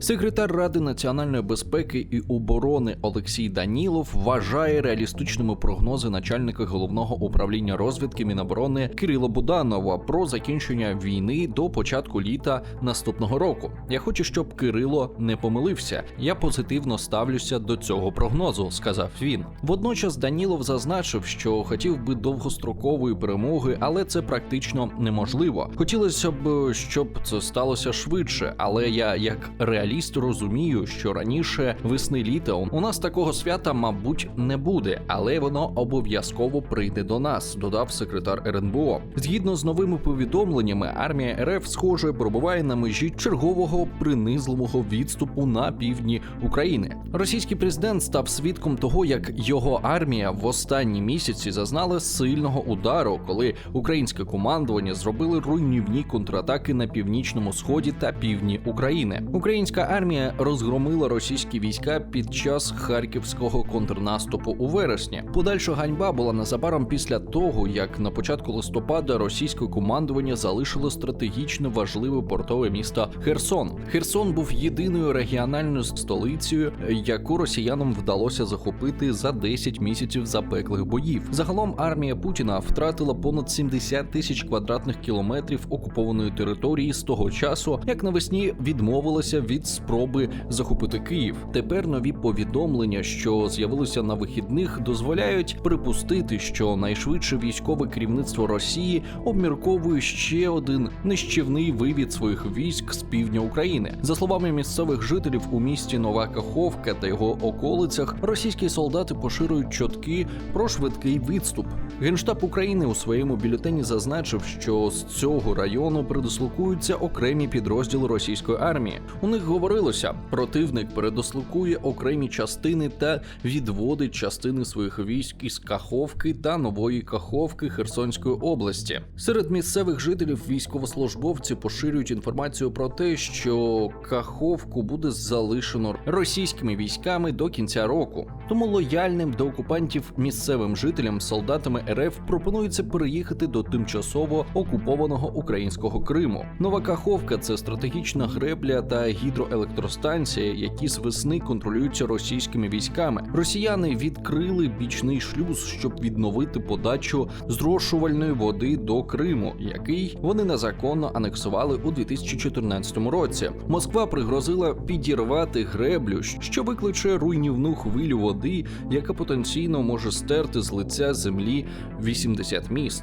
Секретар Ради національної безпеки і оборони Олексій Данілов вважає реалістичними прогнози начальника головного управління розвідки Міноборони Кирила Буданова про закінчення війни до початку літа наступного року. Я хочу, щоб Кирило не помилився. Я позитивно ставлюся до цього прогнозу, сказав він. Водночас Данілов зазначив, що хотів би довгострокової перемоги, але це практично неможливо. Хотілося б, щоб це сталося швидше, але я як реаліст розумію, що раніше весни літа у нас такого свята, мабуть, не буде, але воно обов'язково прийде до нас, додав секретар РНБО. Згідно з новими повідомленнями, армія РФ схоже пробуває на межі чергового принизливого відступу на півдні України. Російський президент став свідком того, як його армія в останні місяці зазнала сильного удару, коли українське командування зробили руйнівні контратаки на північному сході та півдні України. Українська армія розгромила російські війська під час харківського контрнаступу у вересні. Подальша ганьба була незабаром після того, як на початку листопада російське командування залишило стратегічно важливе портове місто Херсон. Херсон був єдиною регіональною столицею, яку росіянам вдалося захопити за 10 місяців запеклих боїв. Загалом армія Путіна втратила понад 70 тисяч квадратних кілометрів окупованої території з того часу, як навесні відмовилася від спроби захопити Київ. Тепер нові повідомлення, що з'явилися на вихідних, дозволяють припустити, що найшвидше військове керівництво Росії обмірковує ще один нищівний вивід своїх військ з півдня України. За словами місцевих жителів у місті Нова Каховка та його околицях, російські солдати поширюють чутки про швидкий відступ. Генштаб України у своєму бюлетені зазначив, що з цього району передислокуються окремі підрозділи російської армії. У них говорилося, противник передислокує окремі частини та відводить частини своїх військ із Каховки та Нової Каховки Херсонської області. Серед місцевих жителів військовослужбовці поширюють інформацію про те, що Каховку буде залишено російськими військами до кінця року. Тому лояльним до окупантів місцевим жителям солдатами РФ пропонується переїхати до тимчасово окупованого українського Криму. Нова Каховка це стратегічна гребля та гідроелектростанція, які з весни контролюються російськими військами. Росіяни відкрили бічний шлюз, щоб відновити подачу зрошувальної води до Криму, який вони незаконно анексували у 2014 році. Москва пригрозила підірвати греблю, що викличе руйнівну хвилю води, яка потенційно може стерти з лиця землі 80 міст.